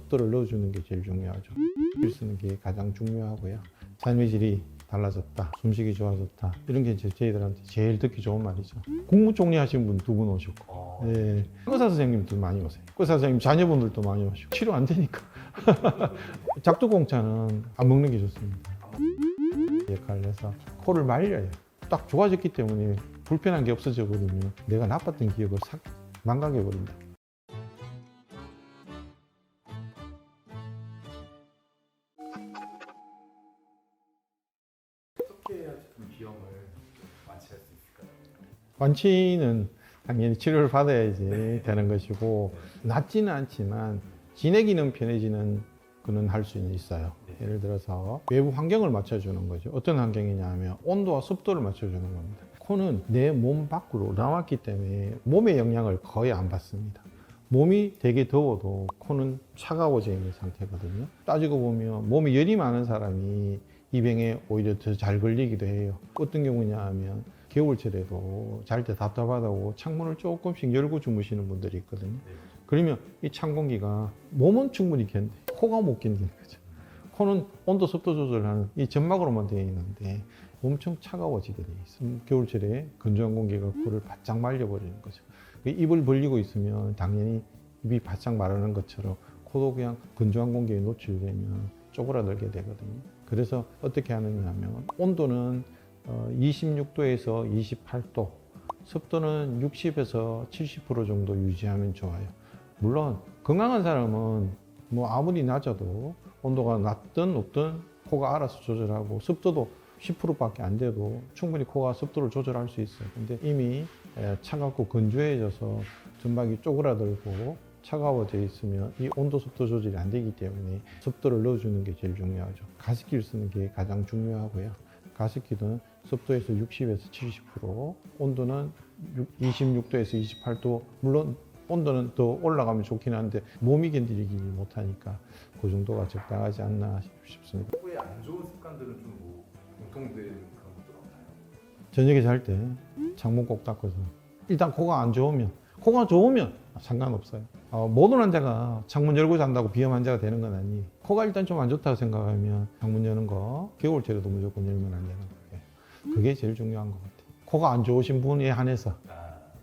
습도를 넣어주는 게 제일 중요하죠. 물 쓰는 게 가장 중요하고요. 삶의 질이 달라졌다, 숨쉬기 좋아졌다 이런 게 이제 저희들한테 제일 듣기 좋은 말이죠. 국무 총리 하신 분 두 분 오셨고, 어, 예, 의사 선생님도 많이 오세요. 의사 선생님 자녀분들도 많이 오시고 치료 안 되니까 작두공차는 안 먹는 게 좋습니다. 역할을 해서 코를 말려요. 딱 좋아졌기 때문에 불편한 게 없어져 버리면 내가 나빴던 기억을 싹 망각해 버린다. 완치는 당연히 치료를 받아야지 되는 것이고 낫지는 않지만 지내기는 편해지는 그는 할 수는 있어요. 네. 예를 들어서 외부 환경을 맞춰주는 거죠. 어떤 환경이냐면 온도와 습도를 맞춰주는 겁니다. 코는 내 몸 밖으로 나왔기 때문에 몸의 영향을 거의 안 받습니다. 몸이 되게 더워도 코는 차가워져 있는 상태거든요. 따지고 보면 몸에 열이 많은 사람이 이 병에 오히려 더 잘 걸리기도 해요. 어떤 경우냐 하면 겨울철에도 잘 때 답답하다고 창문을 조금씩 열고 주무시는 분들이 있거든요. 네. 그러면 이 찬 공기가 몸은 충분히 견뎌, 코가 못 견디는 거죠. 코는 온도 습도 조절하는 이 점막으로만 되어 있는데 엄청 차가워지게 돼 있어요. 음, 겨울철에 건조한 공기가 코를 바짝 말려버리는 거죠. 그 입을 벌리고 있으면 당연히 입이 바짝 마르는 것처럼 코도 그냥 건조한 공기에 노출되면 쪼그라들게 되거든요. 그래서 어떻게 하느냐 하면 온도는 어, 26도에서 28도, 습도는 60에서 70% 정도 유지하면 좋아요. 물론 건강한 사람은 뭐 아무리 낮아도 온도가 낮든 높든 코가 알아서 조절하고 습도도 10%밖에 안 돼도 충분히 코가 습도를 조절할 수 있어요. 근데 이미 에, 차갑고 건조해져서 점막이 쪼그라들고 차가워져 있으면 이 온도 습도 조절이 안 되기 때문에 습도를 넣어주는 게 제일 중요하죠. 가습기를 쓰는 게 가장 중요하고요. 가습기는 습도에서 60에서 70%, 온도는 26도에서 28도, 물론 온도는 더 올라가면 좋긴 한데 몸이 견디지 못하니까 그 정도가 적당하지 않나 싶습니다. 코에 안 좋은 습관들은 좀뭐 공통된 그런 것들 없나요? 저녁에 잘 때 창문 꼭 닫고서 일단 코가 안 좋으면 코가 좋으면 상관없어요. 어, 모든 환자가 창문 열고 잔다고 비염 환자가 되는 건 아니에요. 코가 일단 좀 안 좋다고 생각하면 창문 여는 거 겨울철에도 무조건 열면 안 되는 거예요. 그게 제일 중요한 것 같아요. 코가 안 좋으신 분에 한해서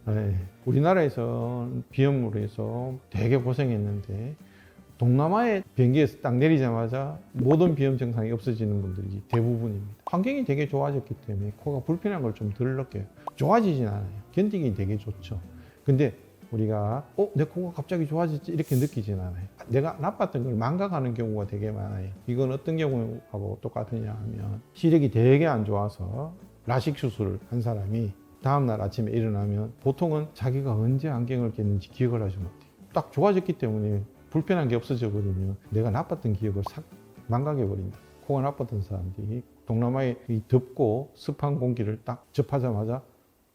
아, 네. 우리나라에서 비염으로 해서 되게 고생했는데 동남아의 비행기에서 딱 내리자마자 모든 비염 증상이 없어지는 분들이 대부분입니다. 환경이 되게 좋아졌기 때문에 코가 불편한 걸 좀 덜 느껴요. 좋아지진 않아요. 견디기 되게 좋죠. 근데 우리가 어? 내 코가 갑자기 좋아졌지 이렇게 느끼진 않아요. 내가 나빴던 걸 망각하는 경우가 되게 많아요. 이건 어떤 경우하고 똑같으냐 하면 시력이 되게 안 좋아서 라식 수술을 한 사람이 다음날 아침에 일어나면 보통은 자기가 언제 안경을 꼈는지 기억을 하지 못해요. 딱 좋아졌기 때문에 불편한 게 없어져 버리면 내가 나빴던 기억을 싹 망각해 버린다. 코가 나빴던 사람들이 동남아의 이 덥고 습한 공기를 딱 접하자마자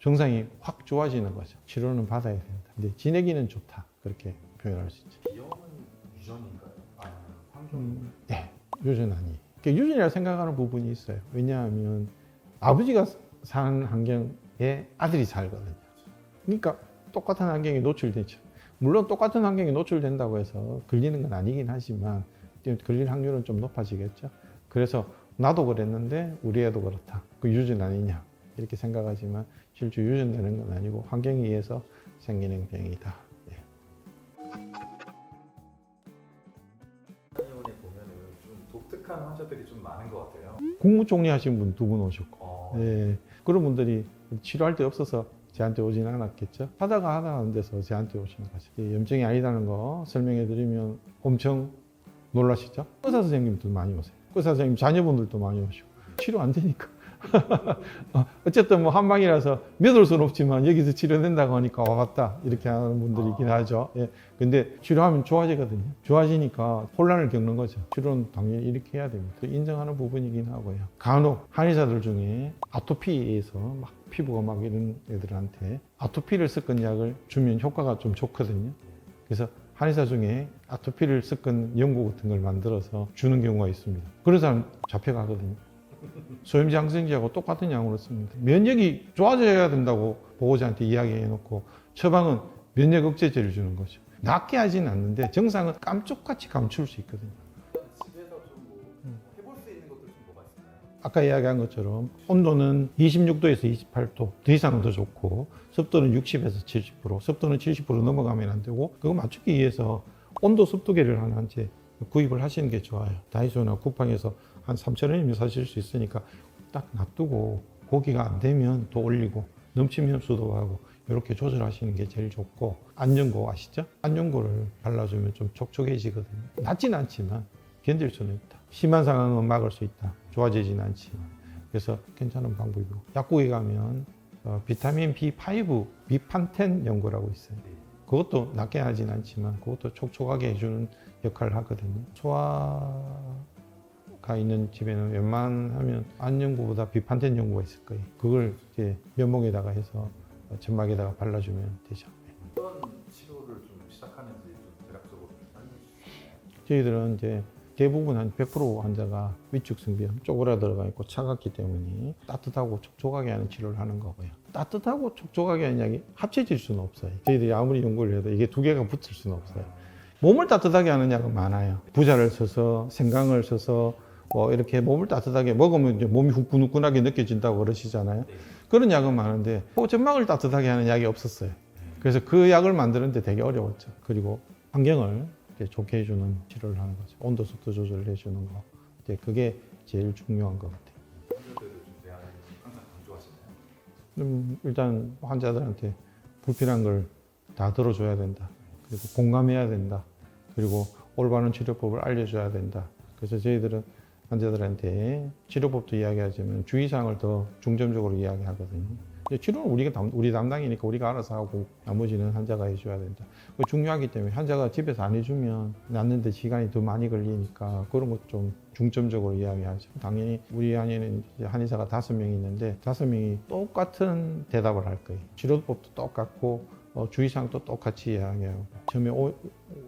증상이 확 좋아지는 거죠. 치료는 받아야 된다. 근데 지내기는 좋다. 그렇게 표현할 수 있죠. 비염은 유전인가요? 아니면 환경? 음, 네, 유전 아니. 그러니까 유전이라 생각하는 부분이 있어요. 왜냐하면 아버지가 사는 환경에 아들이 살거든요. 그러니까 똑같은 환경에 노출되죠. 물론 똑같은 환경에 노출된다고 해서 걸리는 건 아니긴 하지만 걸릴 확률은 좀 높아지겠죠. 그래서 나도 그랬는데 우리 애도 그렇다. 그 유전 아니냐 이렇게 생각하지만 실제 유전되는 건 아니고 환경에 의해서 생기는 병이다. 예. 한의원에 보면은 좀 독특한 환자들이 좀 많은 것 같아요. 국무총리 하신 분 두 분 오셨고 어, 예, 그런 분들이 치료할 데 없어서 저한테 오진 않았겠죠. 하다가 하다 하는 데서 저한테 오시는 거죠. 이 염증이 아니다는 거 설명해 드리면 엄청 놀라시죠? 의사 선생님도 많이 오세요. 의사 선생님 자녀분들도 많이 오시고 치료 안 되니까. 어, 어쨌든 뭐 한방이라서 믿을 수는 없지만 여기서 치료된다고 하니까 와봤다 이렇게 하는 분들이 있긴 하죠. 예. 근데 치료하면 좋아지거든요. 좋아지니까 혼란을 겪는 거죠. 치료는 당연히 이렇게 해야 됩니다. 인정하는 부분이긴 하고요. 간혹 한의사들 중에 아토피에서 막 피부가 막 이런 애들한테 아토피를 섞은 약을 주면 효과가 좀 좋거든요. 그래서 한의사 중에 아토피를 섞은 연고 같은 걸 만들어서 주는 경우가 있습니다. 그런 사람 잡혀가거든요. 소염지 항생제하고 똑같은 양으로 씁니다. 면역이 좋아져야 된다고 보호자한테 이야기해 놓고 처방은 면역 억제제를 주는 거죠. 낫게 하지는 않는데 정상은 깜짝같이 감출 수 있거든요. 집에서 좀뭐 해볼 수 있는 것들 좀 뭐가 있을까요? 아까 이야기한 것처럼 온도는 26도에서 28도 더 이상은 더 좋고 습도는 60에서 70% 습도는 70% 넘어가면 안 되고 그거 맞추기 위해서 온도 습도계를 하나 이제 구입을 하시는 게 좋아요 다이소나 쿠팡에서 한 3,000원이면 사실 수 있으니까 딱 놔두고 고기가 안 되면 또 올리고 넘치면 수도하고 이렇게 조절하시는 게 제일 좋고 안전고 아시죠? 안전고를 발라주면 좀 촉촉해지거든요 낫진 않지만 견딜 수는 있다. 심한 상황은 막을 수 있다. 좋아지진 않지만. 그래서 괜찮은 방법이고. 약국에 가면 어, 비타민 B5, 비판텐 연고라고 있어요. 그것도 낫게 하진 않지만 그것도 촉촉하게 해주는 역할을 하거든요. 소화 가 있는 집에는 웬만하면 안연고보다 비판텐 연고가 있을 거예요. 그걸 이제 면목에다가 해서 어, 점막에다가 발라주면 되죠. 어떤 치료를 좀 시작하는지 좀 대략적으로 좀 주시죠. 저희들은 이제 대부분 한 100% 환자가 위축 성비염 쪼그라들어가 있고 차갑기 때문에 따뜻하고 촉촉하게 하는 치료를 하는 거고요. 따뜻하고 촉촉하게 하는 약이 합쳐질 수는 없어요. 저희들이 아무리 연구를 해도 이게 두 개가 붙을 수는 없어요. 몸을 따뜻하게 하는 약은 많아요. 부자를 써서 생강을 써서 뭐 이렇게 몸을 따뜻하게 먹으면 이제 몸이 후끈후끈하게 느껴진다고 그러시잖아요. 그런 약은 많은데 호점막을 따뜻하게 하는 약이 없었어요. 그래서 그 약을 만드는데 되게 어려웠죠. 그리고 환경을 좋게 해주는 치료를 하는 거죠. 온도 습도 조절을 해주는 거. 이제 그게 제일 중요한 것 같아요. 음, 일단 환자들한테 불필요한 걸 다 들어줘야 된다. 그리고 공감해야 된다. 그리고 올바른 치료법을 알려줘야 된다. 그래서 저희들은 환자들한테 치료법도 이야기하지만 주의사항을 더 중점적으로 이야기하거든요. 치료는 우리가 담, 우리 담당이니까 우리가 알아서 하고 나머지는 환자가 해줘야 된다. 그 중요하기 때문에 환자가 집에서 안 해주면 낫는데 시간이 더 많이 걸리니까 그런 것 좀 중점적으로 이야기하죠. 당연히 우리 안에는 한의사가 다섯 명 있는데 다섯 명이 똑같은 대답을 할 거예요. 치료법도 똑같고 어, 주의사항도 똑같이 이야기하고 처음에 오-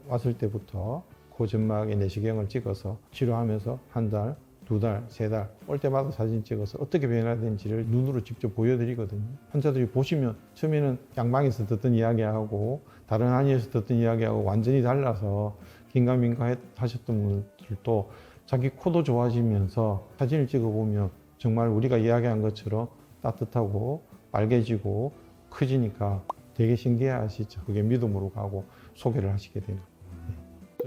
왔을 때부터 고점막에 내시경을 찍어서 치료하면서 한 달, 두 달, 세 달, 올 때마다 사진 찍어서 어떻게 변화되는지를 눈으로 직접 보여드리거든요. 환자들이 보시면 처음에는 양방에서 듣던 이야기하고 다른 한의에서 듣던 이야기하고 완전히 달라서 긴가민가 하셨던 분들도 자기 코도 좋아지면서 사진을 찍어보면 정말 우리가 이야기한 것처럼 따뜻하고 빨개지고 커지니까 되게 신기해 하시죠. 그게 믿음으로 가고 소개를 하시게 되는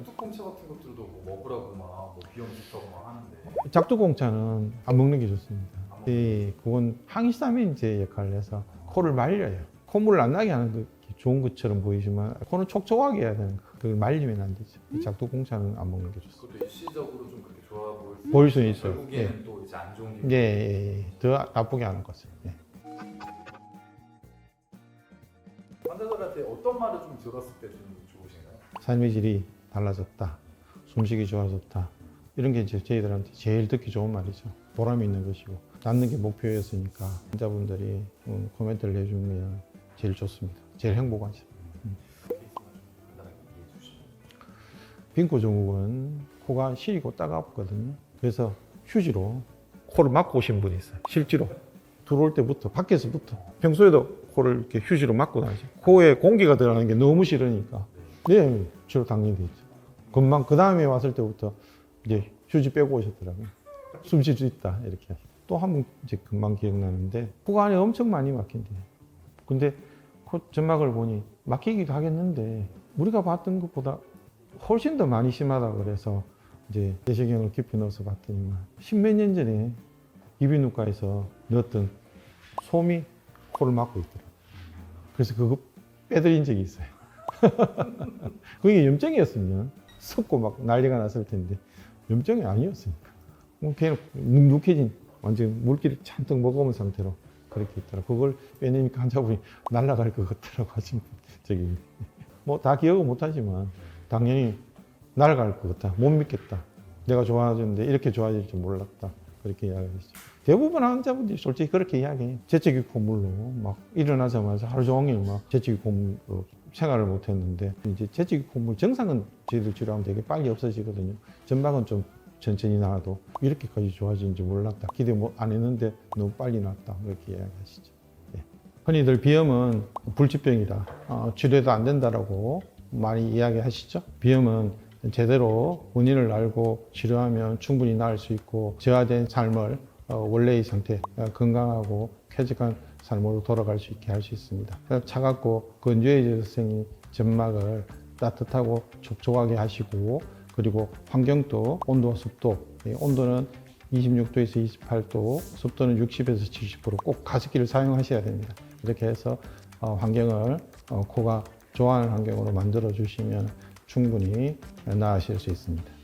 뚜껑차 같은 것들도 뭐 먹으라고 막뭐 비염 좋다고 막 하는데 작두공차는 안 먹는 게 좋습니다. 예, 그건 항히스타민제 역할을 해서 코를 말려요. 콧물 안 나게 하는 게 좋은 것처럼 보이지만 코는 촉촉하게 해야 되는 거. 그걸 말리면 안 되죠. 작두공차는 안 먹는 게 좋습니다. 그것도 일시적으로 좀 그렇게 좋아 보일 수 보일 수는 있지만 있어요. 결국에는 또 이제 안 좋은 게 예, 예, 예. 더 나쁘게 하는 거죠. 예. 환자들한테 어떤 말을 좀 들었을 때 좀 좋으신가요? 삶의 질이 달라졌다. 숨쉬기 좋아졌다. 이런 게 이제 저희들한테 제일 듣기 좋은 말이죠. 보람이 있는 것이고 낫는 게 목표였으니까 환자분들이 음, 코멘트를 해주면 제일 좋습니다. 제일 행복하죠. 케이스만 좀 간단하게 이해해 주시면 빈코 증후군 코가 시리고 따갑거든요. 그래서 휴지로 코를 막고 오신 분이 있어요. 실제로 들어올 때부터 밖에서부터 평소에도 코를 이렇게 휴지로 막고 다니죠. 코에 공기가 들어가는 게 너무 싫으니까 네, 치료 당연히 되죠. 금방 그 다음에 왔을 때부터 이제 휴지 빼고 오셨더라고요. 숨 쉴 수 있다 이렇게. 또 한 번 이제 금방 기억나는데 코가 안에 엄청 많이 막힌대요. 근데 코 점막을 보니 막히기도 하겠는데 우리가 봤던 것보다 훨씬 더 많이 심하다 그래서 이제 내시경을 깊이 넣어서 봤더니만 십몇 년 전에 이비인후과에서 넣었던 솜이 코를 막고 있더라고요. 그래서 그거 빼드린 적이 있어요. 그게 염증이었으면 섞고 막 난리가 났을 텐데 염증이 아니었으니까 뭐 그냥 눅눅해진 완전 물기를 잔뜩 먹어본 상태로 그렇게 있더라. 그걸 빼내니까 환자분이 날아갈 것 같더라고 하신 분. 저기 뭐 다 기억은 못하지만 당연히 날아갈 것 같다. 못 믿겠다. 내가 좋아졌는데 이렇게 좋아질 줄 몰랐다. 그렇게 이야기하시죠. 대부분 환자분들이 솔직히 그렇게 이야기해요. 재채기 콧물로 막 일어나자마자 하루 종일 막 재채기 콧물로 생활을 못 했는데 이제 재채기 콧물 정상은 저희들 치료하면 되게 빨리 없어지거든요. 전방은 좀 천천히 나와도 이렇게까지 좋아지는지 몰랐다. 기대 뭐 안 했는데 너무 빨리 났다. 그렇게 이야기하시죠. 예. 흔히들 비염은 불치병이다. 어, 치료도 안 된다라고 많이 이야기하시죠. 비염은 제대로 원인을 알고 치료하면 충분히 나을 수 있고 저하된 삶을 어, 원래의 상태, 어, 건강하고 쾌적한 삶으로 돌아갈 수 있게 할 수 있습니다. 차갑고 건조해져서 생긴 점막을 따뜻하고 촉촉하게 하시고 그리고 환경도 온도와 습도, 이 온도는 26도에서 28도, 습도는 60에서 70%꼭 가습기를 사용하셔야 됩니다. 이렇게 해서 어, 환경을 어, 코가 좋아하는 환경으로 만들어 주시면 충분히 나으실 수 있습니다.